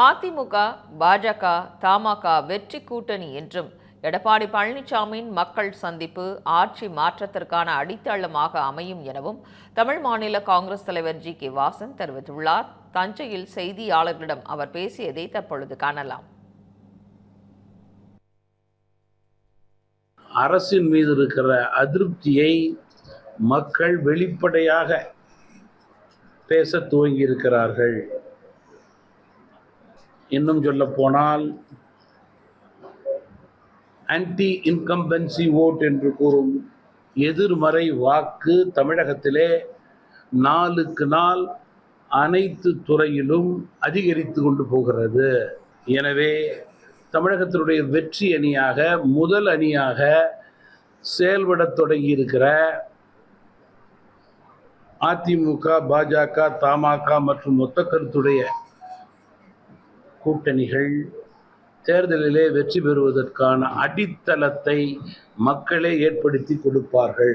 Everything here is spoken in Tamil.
அதிமுக பாஜக தமாக வெற்றி கூட்டணி என்றும் எடப்பாடி பழனிசாமியின் மக்கள் சந்திப்பு ஆட்சி மாற்றத்திற்கான அடித்தளமாக அமையும் எனவும் தமிழ் மாநில காங்கிரஸ் தலைவர் ஜி. கே. வாசன் தெரிவித்துள்ளார். தஞ்சையில் செய்தியாளர்களிடம் அவர் பேசியதை தற்பொழுது காணலாம். அரசின் மீது இருக்கிற அதிருப்தியை மக்கள் வெளிப்படையாக பேச துவங்கி இருக்கிறார்கள் இன்னும் சொல்ல போனால் ஆன்டி இன்கம்பன்சி ஓட் என்று கூறும் எதிர்மறை வாக்கு தமிழகத்திலே நாளுக்கு நாள் அனைத்து துறையிலும் அதிகரித்து கொண்டு போகிறது. எனவே தமிழகத்தினுடைய வெற்றி அணியாக முதல் அணியாக செயல்படத் தொடங்கியிருக்கிற அதிமுக பாஜக தமாக மற்றும் மொத்த கருத்துடைய கூட்டணிகள் தேர்தலிலே வெற்றி பெறுவதற்கான அடித்தளத்தை மக்களே ஏற்படுத்தி கொடுப்பார்கள்.